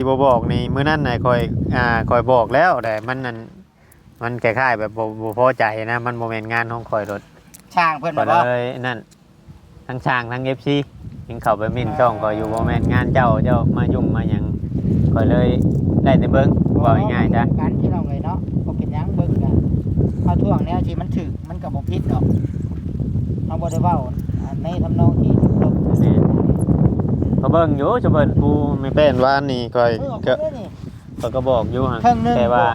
ที่บ่บอกนี่มื้อนั้นน่ะคอยอ่าคอยบอกแล้วแต่มันนั่นมันคล้ายๆแบบบ่บ่พอใจนะ มันบ่แม่นงานของคอยรถช่างเพิ่นก็บ่เลยนั่นทั้งช่างทั้ง FC ยังเข้าไปมิ่นช่องก็อยู่บ่แม่นงานเจ้าเจ้ามายุ่งมาหยังก็เลยได้แต่เบิ่งว่าง่ายๆจ้ะกันที่เราเลยเนาะบ่เป็นหยังเบิ่งกันเอาท่วงแนวที่มันถึกมันก็บ่ผิดดอกเราบ่ได้เว้าอันในทำนองที่ลบ ก็เบิ่งอยู่จะเบิ่นกูไม่เป็นว่านี่คอยเออก็เพิ่นนี่ก็ก็บอกอยู่หั่นครึ่งหนึงแต่ว่า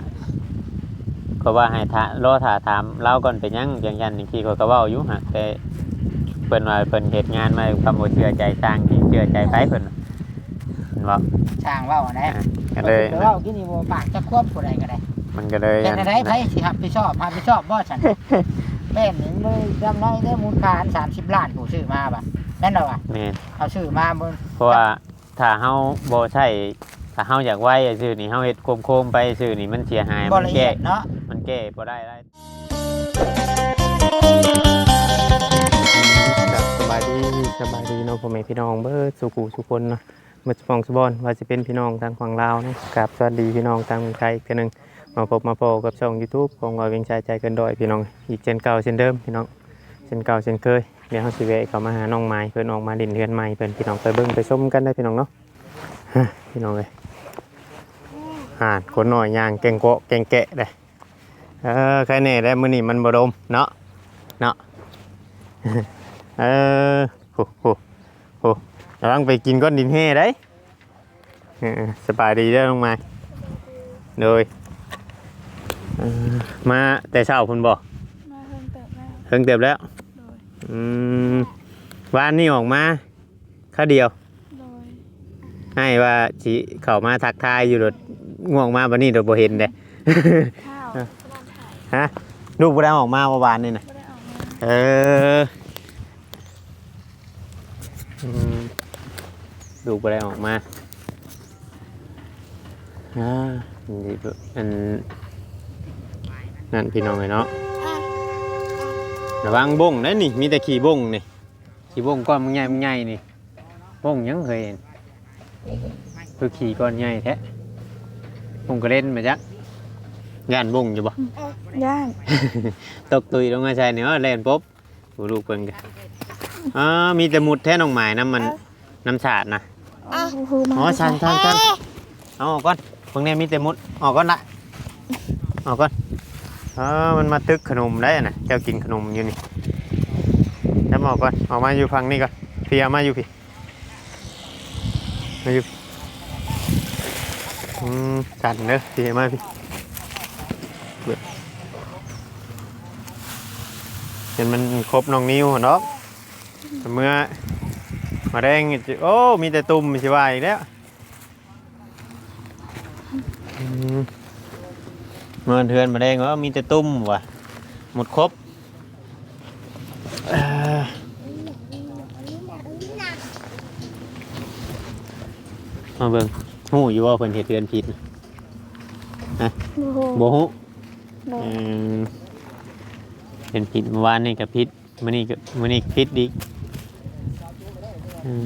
ก็ว่าให้ถารอถาถามเราก่อนเป็นหยังจังยันนี่ที่เขาก็เว้าอยู่ฮะแต่เพิ่นว่าเพิ่นเฮ็ดงานมาด้วยความบ่เชื่อใจสร้างที่เชื่อใจไปเพิ่นน่ะเห็นบ่ช่างเว้านะก็เลยเว้ากินนี่บ่ปากจะควบผู้ใดก็ได้ มันก็เลยเป็นอะไรไผสิรับผิดชอบรับผิดชอบบ่ฉันแม่นนี่มือจำน้อยได้มูลค่าอัน30ล้านผู้ซื้อมาบ่ะแม่นบ่วะแม่นเอาซื้อมาบ่ เพราะว่าถ้าเฮาบ่ใช่ถ้าเฮาอยากไว้ซื่อนี่เฮาเฮ็ดโคมๆไปซื่อนี่มันเสียหายบ่มันละเอีแก้ยดเนาะมันแก้บ่ได้ได้สบายดีสบายดีเนาะพ่อแม่พี่น้องเบิดสุขุสุคนเนาะมาสปองสบอนว่าจะเป็นพี่น้องทางฝั่งลาวนะกับสวัสดีพี่น้องทางเมืองไทยอีกเทื่อหนึงมาพบมาพอกับช่อง YouTube ของเราเวียงชายใจเกินดอยพี่น้องอีกเช่นเก่าเช่นเดิมพี่น้องเช่นเก่าเช่นเคย เดี๋ยวเฮาสิแวะเข้ามาหาน้องไม้เพิ่นออกมาเล่นเรือนใหม่เพิ่นพี่น้องไปเบิ่งไปชมกันได้พี่น้องเนาะฮะพี่น้องเอ้ยอ่านคนน้อยย่างเก่งโกะเก่งแกะได้เออใครแน่ได้มื้อนี้มันบ่ดมเนาะเนาะเออโหโหโหระวังไปกินก้อนดินแห่ได้เออสบายดีเด้อลงมาโดยเออมาแต่เช้าพุ่นบ่มาเพิ่มเติมแล้วเพิ่งเติบแล้วโดย อืมวานนี่ออกมาข้าวเดียว โดยให้ว่าสิเข้ามาทักทายอยู่รถง่วงมาบัดนี้โดบ่เห็นเด้ ข้าวเออสลานถ่ายฮะลูกบ่ได้ออกมาเมื่อวานนี่น่ะ ไม่ได้ออกมาเอออืมดูไปได้ออกมาอ่าดีเบิ่งอันนั่นพี่น้องเลยเนาะ ระวังบงนะนี่ มีแต่ขี่บงนี่ขี่บงก้อนมันใหญ่มันใหญ่นี่บงยังเคยเห็นคือขี่ก้อนใหญ่แท้บงก็เล่นมาจ้ะย่านบงอยู่บ่ย่าน ตกตุยลงมาใช่เนี่ยเล่นปุ๊บดูลูกเพิ่นกันอ๋อมีแต่หมุดแท้น้องหมายน้ำมันน้ำฉาดนะอ๋อครูมาอ๋อชันชันชันเอาออกก่อนพวกนี้มีแต่หมุดออกก่อนละออกก่อน ออมันมาตึกขนมได้นะเจ้ากินขนมอยู่นี่จะออกก่อนออกมาอยู่ฝั่งนี้ก่อนพี่เอามาอยู่พี่มาอยู่พี่อืมชันเด้อพี่เอามาพี่เห็นมันครบน้องนิ้วเนาะเมื่อมาแดงโอ้มีแต่ตุ่มสิว่าอีกแล้วอืม เมื่อเทือนมาแดงว่ามีแต่ตุ่มว่ะ หมดครบเอ่อมาเบิ่งหูอยู่ว่าเพิ่นเฮ็ดเทือนผิดน่ะโอ้โหบ่ฮู้โดยเอิ่มเป็นพิษเมื่อวานนี่กับพิษมื่อนี้กับมื่อนี้พิษอีกอืม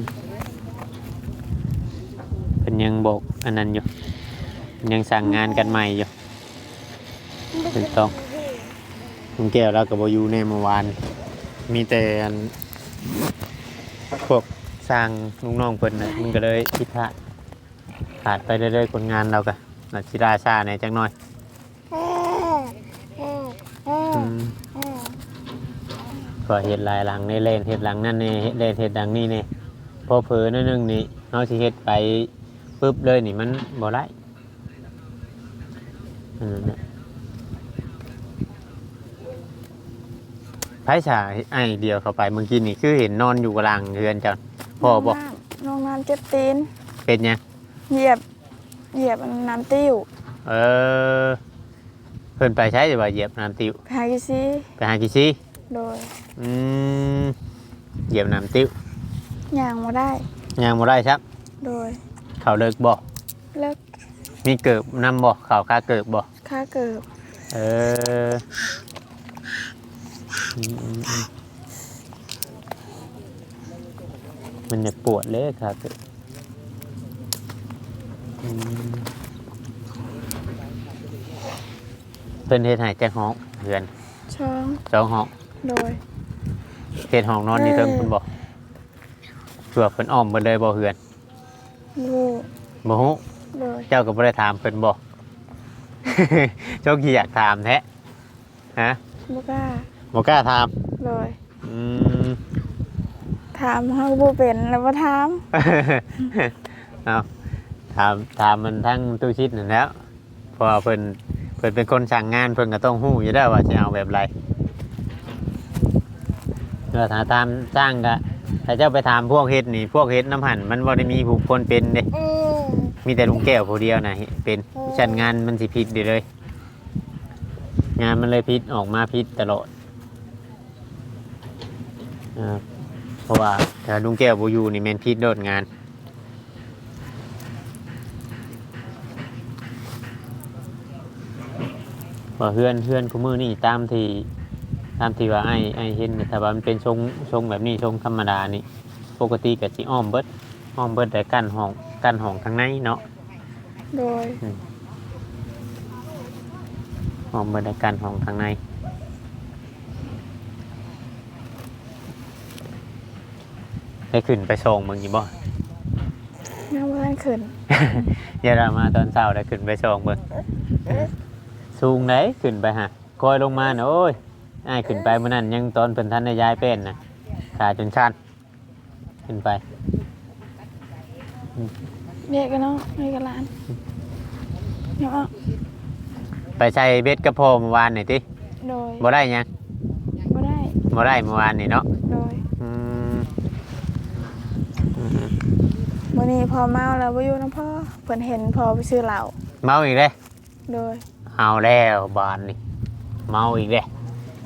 เป็นยังบอกอันนั้นอยู่เป็นยังสั่งงานกันใหม่อยู่ เป็นต้องคุณแก้วเรากับบอยู่ในเมื่อวาน มีแต่อันพวกสร้างลุงน้องเพิ่นน่ะมันก็เลยผิดพลาดขาดไปเรื่อยๆคนงานเราก็นัชิราชาในอยจังน้อยอืมก็เห็ดลายหลังในเล่นเห็ดหลังนั่นนี่เล่นเห็ดดังนี่นี่พอเผลอนิดนึงนี่เอาสิเห็ดไปปุ๊บเลยนี่มันบ่ได้อืม เนี่ยไผ่ฉาไอเดียวเข้าไปเมื่อกี้นี่คือเห็นนอนอยู่กลางเรือนจังพ่อบอกน้องน้ำเจ็บตีนเป็นยังเหยียบเหยียบน้ำติ้วเออเพิ่นไปใช้จะว่าเหยียบน้ำติวพากิซีไปหากี่ซีโดยอืมเหยียบน้ำติวย่างมาได้ยังบ่ได้ครับ โดย เขาเลิกบอกเลิกมีเกิบนำบอกเขาค่าเกิบบอกค่าเกิบเอออื มอืมอืมมันจะปวดเลยครับอืมเพิ่นเฮ็ดให้แจ้งห้องเฮือนช่องสองห้องโดยเฮ็ดห้องนอนนี่เทิงเพิ่นบ่เพื่อเพิ่นอ้อมเบิดเลยบ่เฮือนลูกบ่ฮู้โดยเจ้าก็บ่ได้ถามเพิ่นบ่เจ้าขี้อยากถามแท้ฮะบ่กล้า บ่กล้าถามโดยอืม ถามเฮาบ่เป็นแล้วบ่ถามเอาถามถามมันทั้งตู้ชิดนั่นแหล้วเพราะว่าเพิ่นเพิ่นเป็นคนสั่งงานเพิ่นก็ต้องฮู้อยู่แล้วว่าจะเอาแบบไรเมื่อถามตามจ้างก็ถ้าเจ้าไปถามพวกเฮ็ดนี่ พวกเฮ็ดน้ำหันมันบ่ได้มีผู้คนเป็นเด้มีแต่ลุงแก้วผู้เดียวนะเป็นชั้นงานมันสิผิดอยู่เลย งานมันเลยผิดออกมาผิดตลอด อ่าเพราะว่าถ้าลุงแก้วบ่อยู่นี่แม่นผิดโดดงานว่าเฮือนเฮือนกูมือนี่ตามที่ตามที่ว่าไอ้ไอ้เห็นเนี่ยถ้าว่ามันเป็นทรงทรงแบบนี้ทรงธรรมดานี่ปกติก็สิอ้อมเบิดอ้อมเบิดแต่กั้นห้องกั้นห้องทางในเนาะโดย อ้อมเบิดแต่กั้นห้องทางใน ได้ขึ้นไปส่งมึงอยู่บ่ยังบ่ทันขึ้นเดี๋ยวเรามาตอนเช้าได้ขึ้นไปส่งมึงสูงไหนขึ้นไปฮะคอยลงมาเน่ะโอ้ยไอ้ายขึ้นไปเมื่อนั้นยังตอนเพิ่นท่านได้ย้ายเป็นนะขาจนชันขึ้นไปเรียกกันเนาะเรียกกันหลานเดี๋ยวเอาไปใช้เบ็ดกระโพเมื่อวานนี่ติโดยบ่ได้หยังบ่ได้บ่ได้เมื่อวานนี่เนาะโดย อืมอืม มื้อนี้พอเมาแล้วบ่อยู่นํพ่อเพิ่นเห็นพอไปซื้อเหล้าเมาอีกเลยโดย เอาแล้วบานนี่เมาอีกเลย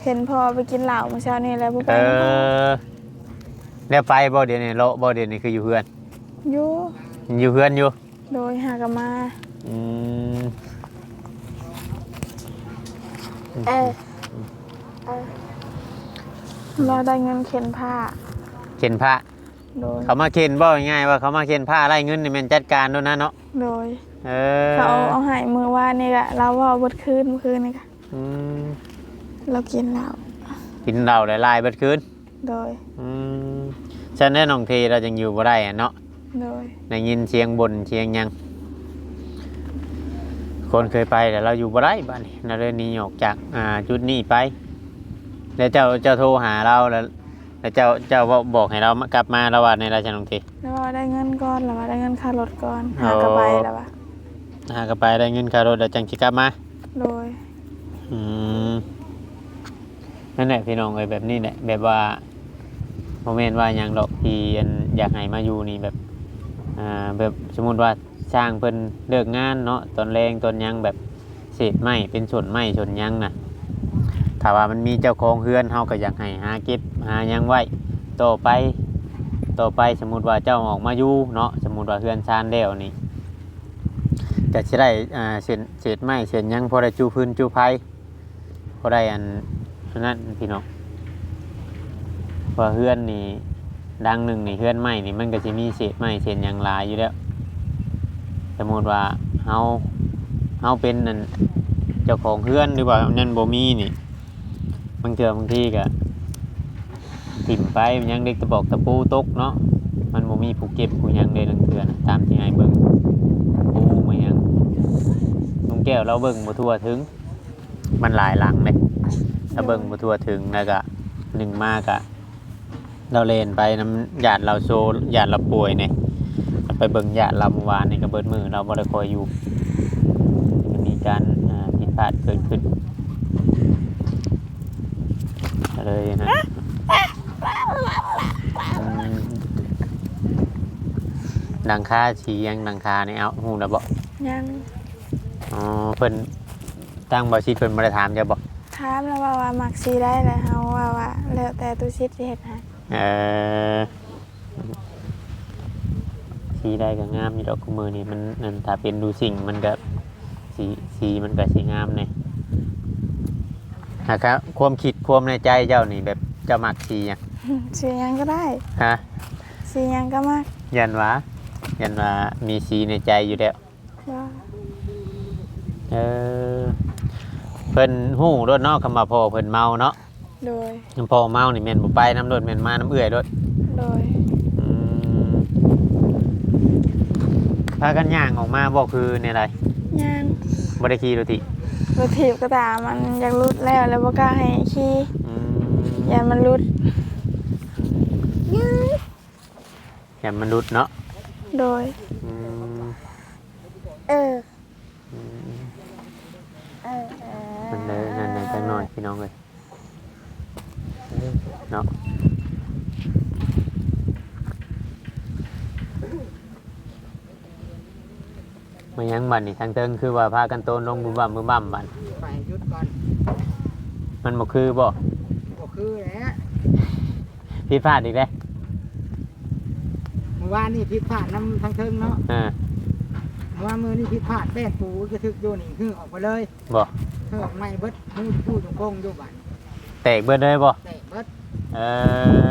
เห็นพอไปกินเหล้าเมื่อเช้านี้แล้วบ่ไปเอนํพ่ออแล้วไปบ่เดี๋ยวนี้โละบ่เดี๋ยวนี้คืออยู่เพื่อน อยู่อยู่เพื่อนอยู่โดยหากนมาอืมเออเราได้เงินเข็นผ้าเข็นผ้า โดยเขามาเข็นบ่ง่ายๆว่าเขามาเข็นผ้าไล่เงินนี่แม่นจัดการด้วยนะเนาะโดยเออเขาเอาเอาใหายมือว่านนี่กะเราว่าเอาเบดคืนเมื่อคืนนี่กะอืมเรากินเหล้ากินเหล้าหลายๆเบิดคืนโดยอืมฉันแน่น้องทีเรายังอยู่บ่ได้อะเนาะ โดยได้ยินเสียงบนเสียงหยัง คนเคยไปแต่เราอยู่บ่ได้บ้านนี้เราเลยหนีออกจากอ่าจุดนี้ไป แล้วเจ้าเจ้าโทรหาเราแล้ว แล้วเจ้าเจ้าบอกบอกให้เรามากลับมาแล้วว่าในราชนงทีแล้วว่าได้เงินก่อนแล้วว่าได้เงินค่ารถก่อนอ๋อหากระไปแล้วว่าหากลับไปได้เงินค่ารถแล้วจังสิกลับมาโดยอืมนั่นแหละพี่น้องเอ้ยแบบนี้แหละแบบว่าโมเมนต์ว่าหยังดอกที่อันอยากให้มาอยู่นี่แบบอ่าแบบสมมติว่าสร้างเพิ่นเลิกงานเนาะตอนแรงตอนหยังแบบเศษไม้เป็นส่วนไม้ส่วนหยังน่ะ ถ้าว่ามันมีเจ้าของเฮือนเฮาก็อยากให้หาเก็บหาหยังไว้ต่อไปต่อไปสมมุติว่าเจ้าออกมาอยู่เนาะสมมุติว่าเฮือนชานแล้วนี่ก็สิได้อ่าเศษเศษไม้เศษหยังพอได้จูพื้นจูไผพอได้อันนั้นพี่น้องพอเฮือนนี่ดังหนึ่งนี่เฮือนใหม่นี่มันก็จะมีเศษไม้เศษหยางหลายอยู่แล้วสมมติว่าเฮาเฮาเป็นนั่นเจ้าของเฮือนหรือว่านั่นบ่มีนี่ บางเทื่อบางทีก็ถิ่มไปมันยังเด็กตะบอกตะปูตกเนาะมันบ่มีผู้เก็บผู้หยังเลยบางเทื่อนะตามที่ให้เบิ่งปูมายังลุงแก้วเราเบิ่งบ่ทั่วถึง มันหลายหลังเลยถ้าเบิ่งบ่ทั่วถึงแล้วก็หนึ่งมากอะเราเลนไปน้ำหยาดเราโซหยาดเราป่วยเนี่ยไปเบิ่งหยาดเราเมื่อวานนี่ก็เบิดมือเราบ่ได้คอยอยู่มีการผิดพลาดเกิดขึ้น เลยนะอืมดังค่าชียังดังคาในเอาหูนะบอกยังอ๋อเพิ่นตั้งบอชีเพิ่นมาได้ถามจะบอกถามแล้วว่าว่ามักซีได้แล้วเฮาว่าว่าแล้วแต่ตุชิดสิเฮ็ดให้เออสีได้ก็งามอยู่ดอกกุมือนี่มันนั่นถ้าเป็นดูสิ่งมันก็สีสีมันก็สีงามเนี่ย นะครับความคิดความในใจเจ้านี่แบบเจะมักสีหยังสีหยังก็ได้ฮะสีหยังก็มักยันว่ายันว่ามีสีในใจอยู่แล้วบ่เออเพิ่นฮู้รถเนาะคำว่าพ่อเพิ่นเมาเนาะโดยคำพ่อเมานี่แม่นบ่ไปน้ำรถแม่นมาน้ำเอื้อยรถโดยอืมพากันย่างออกมาบ่คือในไรย่างบ่ได้ขี่รถติ รถถีบก็ตามมันอยากรุดแล้วแล้วบ่กล้าให้ขี่อืมยันมันรุดแค่มันรุดเนาะโดย อืมเออ อืมเออ มันเลยนั่นในจังน้อยพี่น้องเลยเนาะ มายังบัดนี่ทางเทิงคือว่าพากันโตนลงมือบั่มมือบั่มบัดไปหยุดก่อนมันบ่คือบ่บ่คือแหละผิดพลาดอีกแล้วเมื่อวานนี่ผิดพลาดน้ำทางเทิงเนาะอ่าเมื่อวานมือนี่ผิดพลาดแป้นปูกระทึกอยู่นี่คือออกไปเลยบ่คือออกไม่เบิดมือพูดตรงโค้งอยู่บ้านแตกเบิดเลยบ่แตกเบิดเอ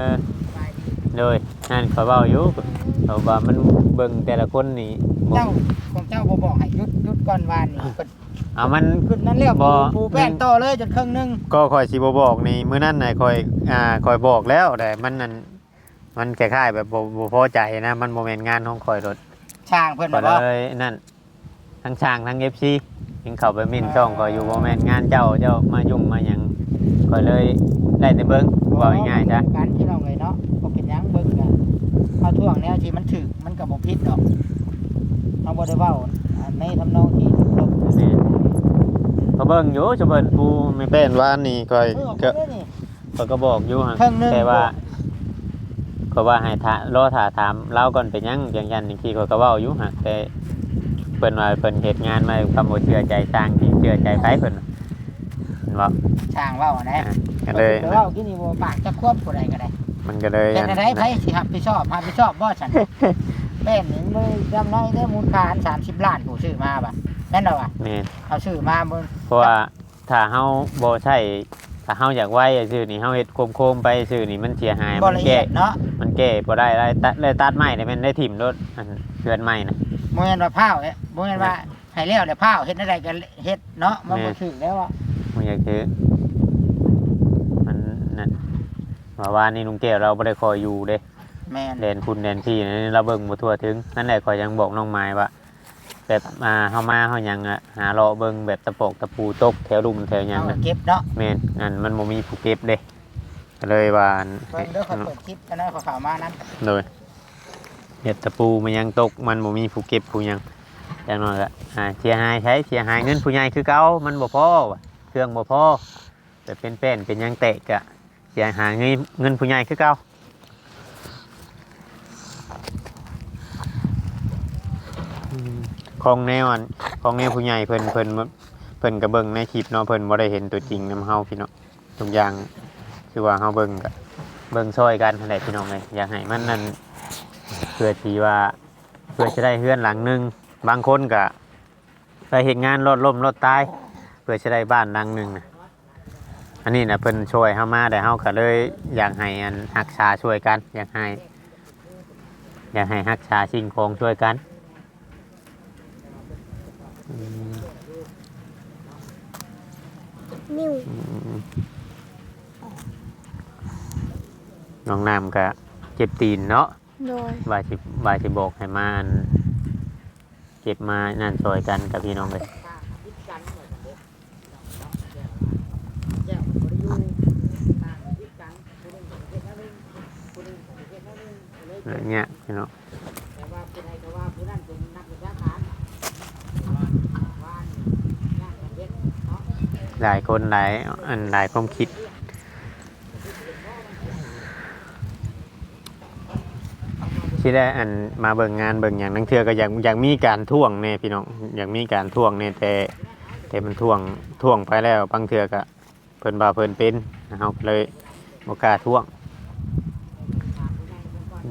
อไปดีโดยนั่นขอยเว้าอยู่เขาว่ามันเบิ่งแต่ละคนนี่บ่เจ้าของ เจ้าบ่บอกให้หยุดหยุดก่อนวานนี่เพิ่นเอามันขึ้นนั่นแล้วบ่ปูปูแป้นต่อเลยจนครึ่งหนึงก็คอยสิบบอกนี่มื้อนั้นน่ะคอยอ่าคอยบอกแล้วแต่มันนั่นมันคล้ายๆแบบบ่บ่พอใจนะ มันโมเมนต์งานของคอยรถช่างเพิ่นก็น่ะบ่เลยนั่นทั้งช่างทั้ง FC ยิงเข้าไปมิ่นช่องก็อยู่โมเมนต์งานเจ้าเจ้ามายุ่งมาหยังก็เลยได้แต่เบิ่งบอกง่ายๆจ้ะกันที่เราเลยเนาะบ่เป็นหยังเบิ่งกันเอาท่วงแนวที่มันถึกมันก็บ่ผิดดอก เอาบ่ได้เว้าในทำนองที่ลบนี่ก็เบิ่งอยู่จะเบิ่นปูไม่เป็นว่านี่คอยเออก็เอาไปเลยนี่ก็ก็บอกอยู่หั่นครึ่งหนึงแต่ว่าก็ว่าให้ถารอถาถามเล่าก่อนเป็นหยังอย่างยันอีกทีก็ก็เว้าอยู่ฮะแต่เพิ่นว่าเพิ่นเฮ็ดงานมาความบ่เชื่อใจสร้างที่เชื่อใจไผเพิ่นน่ะเห็นบ่ช่างเว้านะก็เลย เว้ากินนี่บ่ปากจะควบผู้ใดก็ได้มันก็เลยแต่ไหนไผสิรับผิดชอบรับผิดชอบบ่ฉัน แม่นนี่มือจำน้อยได้มูลค่าอัน30ล้านกูซื้อมาบ่ะแม่นบ่วะแม่นเอาซื้อมาบ่เพราะว่าถ้าเฮาบ่ใช่ถ้าเฮาอยากไว้ซื่อนี่เฮาเฮ็ดโคมๆไปซื่อนี่มันเสียหายบ่มันละเอีแก้ยดเนาะมันแก้บ่ได้เลยตัดเลยตัดไม้นี่แม่นได้ถิ่มรถอันเรือนไม้น่ะบ่แม่นว่าพร้าวเอ้บ่แม่นว่าให้แล้วแล้วพร้าวเฮ็ดอะไรก็เฮ็ดเนาะมันบ่ถึกแล้วอะบ่อยากถือมันนั่นว่าว่านี่ลุงแก้วเราบ่ได้คอยอยู่เด้ แม่นแดนคุณแดนที่นี่เราเบิ่งบ่ทั่วถึง นั่นแหละขอยยังบอกน้องไม้ว่าแบบมาเฮามาเฮายังอะหาเลาะเบิ่งแบบตะปอกตะปูตกแถวรุมแถวหยังเอานะเก็บเนาะแม่นอันมันบ่มีผู้เก็บเด้ก็เลยว่าอันเบิ่งเด้อเขาเปิดคลิปกันนะเขาเข้ามานั้นโดยเห็ดตะปูมันยังตกมันบ่มีผู้เก็บผู้หยังอย่างน้อยก็อ่าเสียหายใช้เสียหายเงินผู้ใหญ่คือเก่ามันบ่พอว่ะเครื่องบ่พอแต่เป็นแป้นเป็นหยังแตกอะเสียหายเงินเงินผู้ใหญ่คือเก่าอืม ของแนวอันของแนวผู้ใหญ่เพิ่นเพิ่นเพิ่นก็เบิงในคลิปเนาะเพิ่นบ่ได้เห็นตัวจริงนำเฮาพี่น้องทุกอย่างคือว่าเฮาเบิ่งก็เบิ่งช่วยกันนั่นแหละพี่น้องเอ้ยอยากให้มันนั่นเพื่อที่ว่าเพื่อจะได้เฮือนหลังหนึงบางคนก็ไปเฮ็ดงานรถล่มรถตายเพื่อจะได้บ้านหลังหนึงน่ะอันนี้นะเพิ่นช่วยเฮามาแต่เฮาก็เลยอยากให้อันรักษาช่วยกัน อยากให้ อยากให้รักษาสิ่งของช่วยกัน นิ้วอืมน้องน้ำก็เจ็บตีนเนาะโดยว่าสิว่าสิบอกให้มาอันเก็บมานั่นซอยกันกับพี่น้องเลยเนี่ยพี่น้อง หลายคนหลายอันหลายความคิด ที่ได้อันมาเบิ่งงานเบิ่งอย่างนังเทือก็อยากอยากมีการท่วงเนี่ยพี่น้องอยากมีการท่วงเนี่ยแต่แต่มันท่วงท่วงไปแล้วบางเทือก็เพิ่นบ่าเพิ่นเป็นเฮาก็เลยโอกาท่วงอ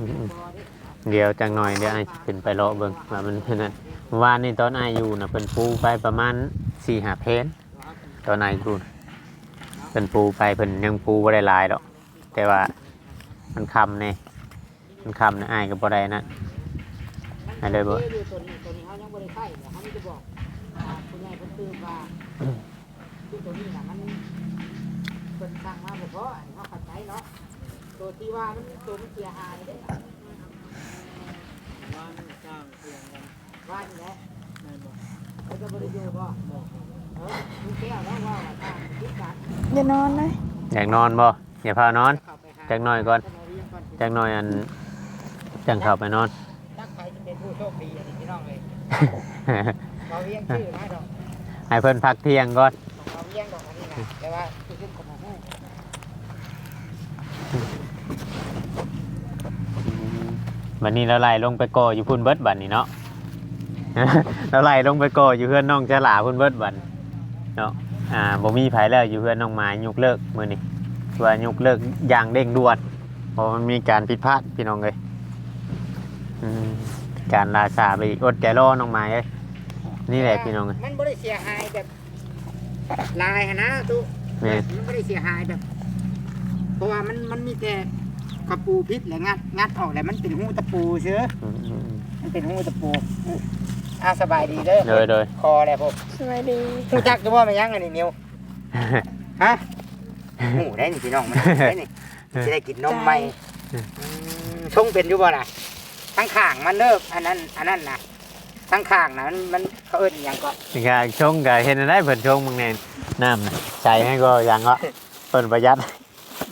ืมอืมอืม เดี๋ยวจังหน่อยเดี๋ยวไอ้ขึ้นไปเลาะเบิ่งว่ามันเท่านั้นเมื่อวานนี่ตอนไอ้อยู่นะเพิ่นปูไปประมาณสี่หาเพนตอนไอ้อยู่น่ะเพิ่นปูไปเพิ่นยังปูบ่ได้หลายดอก แต่ว่ามันคำเนี่ยมันคำนะไอ้ายก็บ่ได้นะไอ้เลยบ่ ตัวนี้ตัวนี้เขายังบ่ได้ใช้เดี๋ยวเขาไม่จะบอกอ่าคุณยายเพิ่นตื่นว่าคือตัวนี้น่ะมันเพิ่นสั่งมาบ่พออันนี้เขาข้าใจเนาะตัวที่ว่ามันตัวมันเสียหายเด้อ ว่านี่แหละเขาจะบ่ได้อยู่บ่เออลูกแก้วแล้วว่าว่าทางคิดกันอย่านอนเลยอยากนอนบ่อย่าพานอนเข้าไปหาจักหน่อยก่อนจะมาเรียนก่อนจักหน่อยอันจังเข้าไปนอน นักใครจะเป็นผู้โชคดีอันนี้พี่น้องเลยเราเรียงชื่อนะดอกให้เพิ่นพักเที่ยงก่อนเราเรียงดอกอันนี้นะแต่ว่าคือขึ้นกับหมู วันนี้เราไล่ลงไปก่ออยู่พุ่นเบิดบัดนี่เนาะ เราไล่ลงไปก่ออยู่เพื่อนน้องจะหลาพุ่นเบิดบัดเนาะ อ่าบ่มีไผแล้วอยู่เพื่อนน้องหมายยกเลิกมื้อนี้ว่ายกเลิกอย่างเร่งด่วนเพราะมันมีการผิดพลาดพี่น้องเลยอืมการลาซาไปอีกอดใจรอน้องหมายเอ้ยนี่แหละพี่น้องเอ้ยมันไม่ได้เสียหายแบบลายหั้นนะทุกแม่นมันไม่ได้เสียหายแบบเพราะว่ามันมันมีแต่ก ระปูพิษแหละงัดงัดออกแล้วมันเป็นหูตะปูเชื้ออืมอืมมันเป็นหูตะปูอ่าสบายดีเด้อโดยโดยคอแล้วผมสวัสดีหูจักจะว่ามันยังอันนี้นิวฮะหูได้นี่พี่น้องมันได้นี่จะได้กินนมไหมอืมชงเป็นอยู่บ่ล่ะทั้งข้างมันเลิกอันนั้นอันนั้นนะทั้งข้างนะมันมันเขาเอิ้นอหย่างก็นี่ก็ชงก็เห็นได้เพิ่นชงบางแน่นน้ำนะใส่ให้ก็ยังก็เพิ่นประหยัด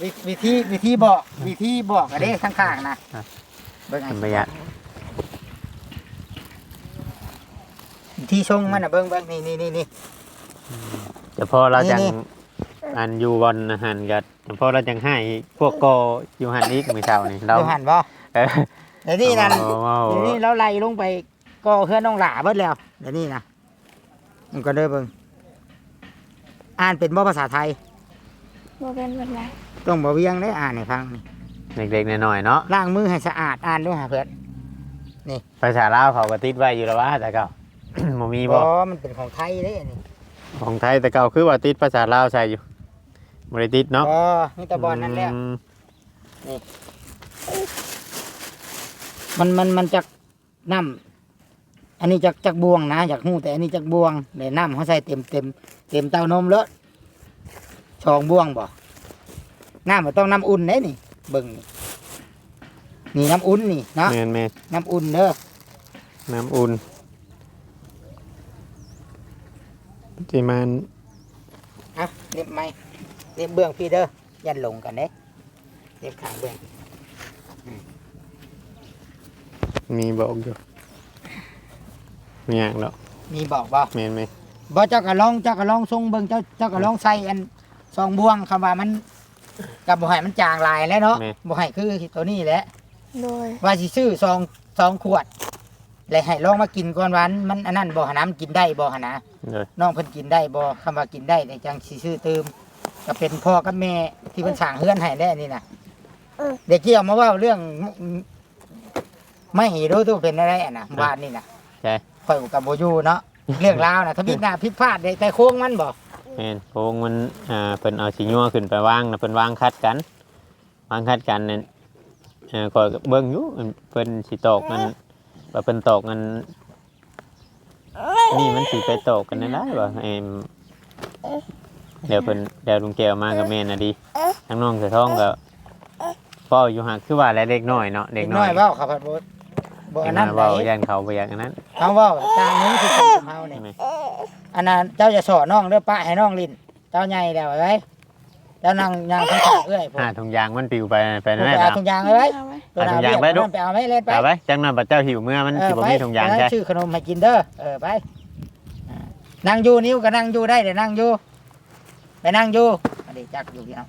วิวิธีวิธีบอกวิธีบอกอะเด้ทั้งข้างนะอะ เบิ่งไอ้เพิ่นประหยัดวิธีชงมันอะเบิ่งเบิ่งนี่นี่นี่นี่แต่พอเราจังนี่ อันอยู่บนอาหารก็แต่พอเราจังให้พวกโกอยู่หันอีกมื้อเช้านี่เราเราหันบ่เออเดี๋ยวนี้นั่นโอ้โหเดี๋ยวนี้เราไล่ลงไปก็เพื่อนน้องหลาเบิดแล้วเดี๋ยวนี้นะมันก็เด้อเบิ่งอ่านเป็นบ่ภาษาไทย บ่เป็นบันไดต้องบ่เวียงได้อ่านให้ฟังนี่เด็กๆน้อยๆเนาะล้างมือให้สะอาดอ่านด้วยหาเพื่อนภาษาลาวเขาก็ติดไว้อยู่แล้วว่าแต่เก่า บ่มีบ่บ่มันเป็นของไทยเด้อันนี่ของไทยแต่เก่าคือว่าติดภาษาลาวใส่อยู่บ่ได้ติดเนาะบ่มีแต่บอลนั่นแหละอืมมันมันมันจากน้ำอันนี้จากจากบวงนะจากหูแต่อันนี้จากบวงเดี๋ยวน้ำเขาใส่เต็มเต็มเต็มเต้านมแล้ว ชองบวงบ่น้ำมันต้องน้ำอุ่นเด้นี่เบิ่งนี่นี่น้ำอุ่นนี่เนาะแม่นแม่นน้ำอุ่นเด้อน้ำอุ่นสิมันอะเน็บไม้เน็บเบื้องพี่เด้อยันหลงกันเด้เน็บขางเบื้องมีบอกอยู่มีหยังดอกมีบอกบ่แม่นไหมบ่เจ้าก็ลองเจ้าก็ลองทรงเบิ่งเจ้าเจ้าก็ลองใส่อัน ซองบวงคำว่ามันกับบ่ให้มันจางลายแล้วเนาะบ่ให้คือตัวนี้แหละ โดย ว่าสิซื้อซองซองขวดเลยให้ลองมากินก่อนวามันมันอันนั้นบ่หนามนกินได้บ่หนนะเลยน้องเพิ่นกินได้บ่คำว่ากินได้ในจังสิซื้อเติมก็เป็นพ่อกับแม่ที่เพิ่นสร้างเฮือนให้ได้นี่น่ะเด็กเกี่ยวมาเว่าเรื่องไม่รู้ตัวเป็นอะไรอะนะวานนี่น่ะใช่ ข่อยกับบ่อยู่เนาะเรื่องราวน่ะถ้าผิดหน้าผิดพลาดได้แต่โค้งมันบ่ แม่นโพงมันอ่าเพิ่นเอาสิญัวขึ้นไปวางนะเพิ่นวางคัดกันวางคัดกันนั่นเอ่อก็เบิ่งอยู่เพิ่นสิตอกมันว่าเพิ่นตอกมันนี่มันสิไปตอกกันได้ได้บ่เอ็มเดี๋ยวเพิ่นเดี๋ยวลุงแก้วมากับแม่น่ะดีทั้งน้องเสือทองก็เว้าอยู่หักคือว่าแล้วเด็กน้อยเนาะเด็กน้อยเว้าครับบ่บ่เด็อักนน้นั้อนยไหนเว้ายันเขาบ่อยากอันนั้น เฮาเว้าต่างนี้คือของเฮานี่ใช่ไหม อันนั้นเจ้าจะสอนน้องเด้อป้าให้น้องลิ้นเจ้าใหญ่แล้วไว้เจ้านั่งย่างข้างๆเอ้อยผมหาถุงยางมันปลิวไปไปผมนั่นไปแหเอาละถุงยางเอาไว้เอาไว้ตัวนาเอาถุงยางเบี้ยไว้ลูก ไปเอาไว้เล่นไปเอาไปจังนั้นบัดเจ้าหิวเมื่อมันเอสิอบ่ไปมีถุงยางเออใช่ ชื่อขนมให้กินเด้อเออไปอ่านั่งอยู่นิ้วก็นั่งอยู่ได้เดี๋ยวนั่งอยู่ไปนั่งอยู่อันนี้จักอยู่พี่น้อง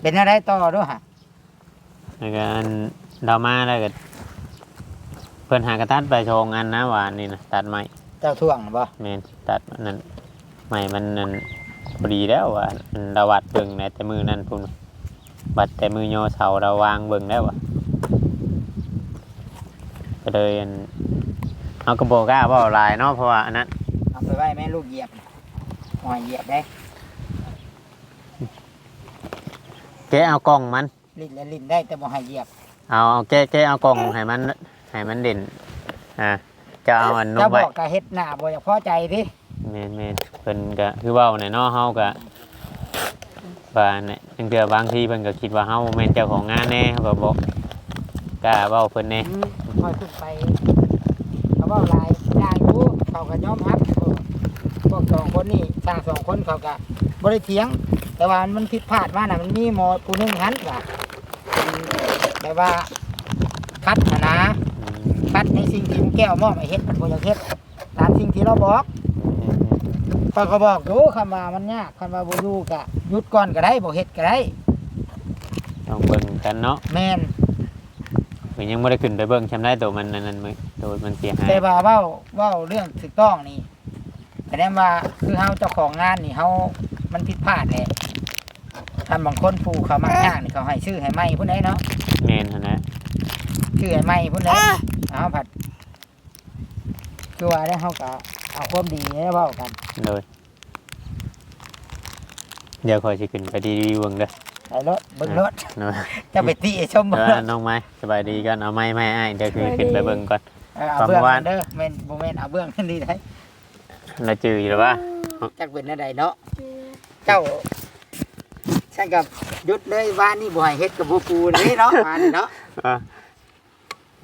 เป็นอะไรต่อด้วยฮะแล้วก็อันเรามาแล้วก็เพิ่นหากระตัดไปโชงอันนะหวานนี่นะตัดใหม่เจ้าท่วงบ่แม่นตัดอันนั้นใหม่มันนั่นพอดีแล้วว่าอันเราวัดเบิ่งในแต่มือนั่นพุ่นบัดแต่มือโยเสาเราวางเบิ่งแล้วว่ะก็เลยอันเอากระบอกกล้าเว่าลายเนาะเพราะว่าอันนั้นเอาไปไว้แม่ลูกเหยียบหอยเหยียบได้แกะเอากล่องมัน ลิ้นและลิ้นได้แต่บ่ให้เหยียบ เอาเอาแกะแกะเอากล่องให้มันให้มันเด่นอ่า จะเอาอันนเจ้ากบไว้อกกะเฮ็ดหน้าบ่อยากพอใจดิแม่นแม่นเพิ่นก็คือเว้าในเนาะเฮาก็ว่าเนี่ยจังเทื่อบางทีเพิ่นก็คิดว่าเฮาแม่นเจ้าของงานแน่เฮาก็บอกกล้าเว้าเพิ่นแน่อืมค่อยขึ้นไปเขาเว้าหลายอย่างอยู่เขาก็ยอมรับเออพวกสองคนนี่สร้างสองคนเขาก็บ่ได้เถียง แต่ว่ามันผิดพลาดมาน่ะมันมีหมอผู้หนึงหันว่าแต่ว่าคัดน่ะนะ อืมคัดในสิ่งที่ลุงแก้วมอบให้เฮ็ดมันบ่อยากเฮ็ดตามสิ่งที่เราบอกอืมข้อยก็บอกอยู่คำว่ามันยากคำว่าบ่อยู่ก็หยุดก่อนก็ได้บ่เฮ็ดก็ได้ต้องเบิ่งกันเนาะแม่นมันยังบ่ได้ขึ้นไปเบิ่งชำได้ตัวมันนั่นนั่นมื้อตัวมันเสียหายแต่ว่าเว้าเว้าเรื่องถูกต้องนี่แสดงว่าคือเฮาเจ้าของงานนี่เฮามันผิดพลาดแหละทำบางคนผู้เขามักยากนี่เขาให้ชื่อให้ใหม่ผู้ใดเนาะแม่นหั่นนะ ชื่อให้ใหม่ผู้ใดเอาผัดคือว่าได้วเฮาก็เอาความดีให้เว้ากันเลย เดี๋ยวคอยสิขึ้นไปดีๆเบิ่งเด้อไปรถเบิ่งรถเนาะจะไปตีชมเอเบิ่งอรถน้องไม้สบายดีกันเอาไม้ไม้อ้ายเดี๋ยวคือขึ้นไปเบิ่งก่อน เออเอาเบื้องประมาณเด้อแม่นบ่แม่นเอาเบื้องขึ้นดีได้แล้วจืออยู่หรือว่าจักเป็นอะไรเนาะเจ้าฉันกับยุดเลยว่านี่บ่ให้เฮ็ดกับบ่ปูเลยเนาะว่านี่เนาะอะ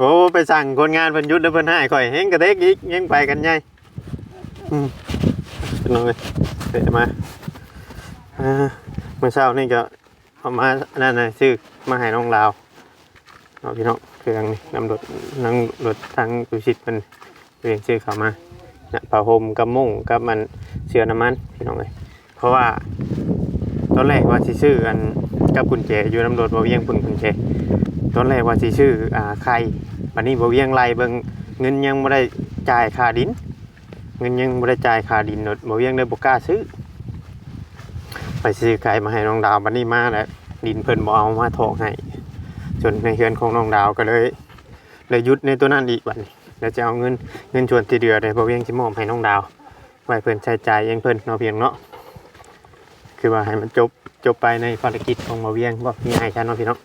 โอ้ไปสั่งคนงานเพิ่นยุดแล้วเพิ่นให้ข่อยเฮงกระเตกอีกยังไปกันใหญ่อืมน้องเอ้ยเตะมาอ่าเมื่อเช้านี่ก็เอามานนั่นน่ะซื้อมาให้น้องลาวเอาพี่น้องเครื่องนี่นำรถนั่งรถทางตุชิตเพิ่นเรียนซื้อเขามาน่ะผ้าห่มกับมุ้งกับมันเสื้อน้ำมันพี่น้องเอ้ยเพราะว่าตอนแรกว่าสิซื้ออันกับกุญแจอยู่น้ำรถบ่เวียงพุ่นกุญแจ ตอนแรกว่าสิชื่ออ่าใครวันนี้บ่เวียงไรเบิ่งเงินยังบ่ได้จ่ายค่าดิน เงินยังบ่ได้จ่ายค่าดินบ่เวียงเลยบ่กล้าซื้อ ไปซื้อไก่มาให้น้องดาวบัดนี้มาแล้วดินเพิ่นบ่เอามาถอกให้จนในเฮือนของน้องดาวก็เลยเลยยุดในตัวนั้นอีกบัดนี้แล้วจะเอาเงินเงินชวนที่เดือได้บ่เวียงสิมอบให้น้องดาวไว้เพิ่นใช้จ่ายเองเพิ่นเนาะเพียงเนาะคือว่าให้มันจบจบไปในภารกิจของบ่เวียงบ่มีให้ฉันเนาะพี่น้อง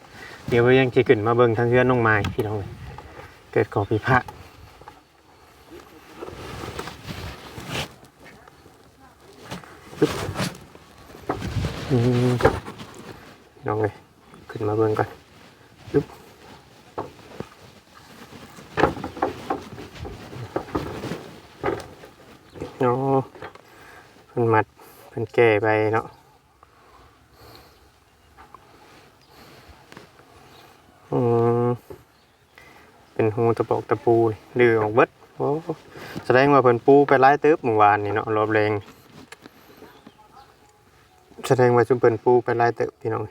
เดี๋ยวยังจะขึ้นมาเบิ่งทางเฮือนน้องไม้พี่น้องเอ้ยเกิดขอพิพาทปึ๊บอืมน้องเลยขึ้นมาเบิ่งก่อนปึ๊บโอ้เพิ่นมัดเพิ่นแก้ไปเนาะ อืมเป็นหู ตะปูดื้อออกเบิดโอ้แสดงว่าเพิ่นปูไปไล่ตึบเมื่อวานนี่เนาะรอบแรงแสดงว่าจุมเพิ่นปูไปไล่ตึบพี่น้อง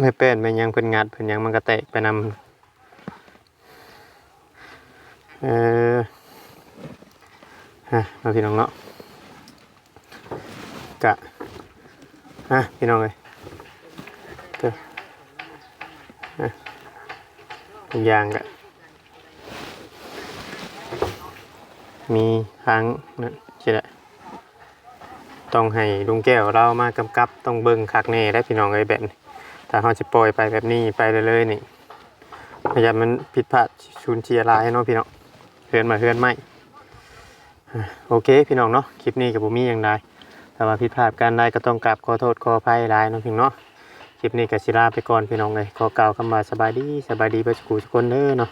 ไม่เป็นไม่ยังเพิ่นงัดเพิ่นยังมันก็แตกไปนำเออฮะเอาพี่น้องเนาะกะฮะพี่น้องเลยทุกอย่างก็ มีทางนั่นใช่แหละต้องให้ลุงแก้วเรามากำกับต้องเบิ่งคักแน่ได้พี่น้องเอ้ยแบบถ้าเขาจะปล่อยไปแบบนี้ไปเรื่อยๆนี่พยายามมันผิดพลาดชูนเชียร์ลายเนาะพี่น้องเฮือนมาเฮือนไม่โอเคพี่น้องเนาะคลิปนี้กับผมมีอย่างไรแต่ว่าผิดพลาดการใดก็ต้องกราบขอโทษขออภัยลายเนาะพี่น้องเนาะคลิปนี้ก็สิลาไปก่อนพี่น้องเลยขอกล่าวคำว่าสบายดีสบายดีไปสกูทุกคนเด้อเนาะ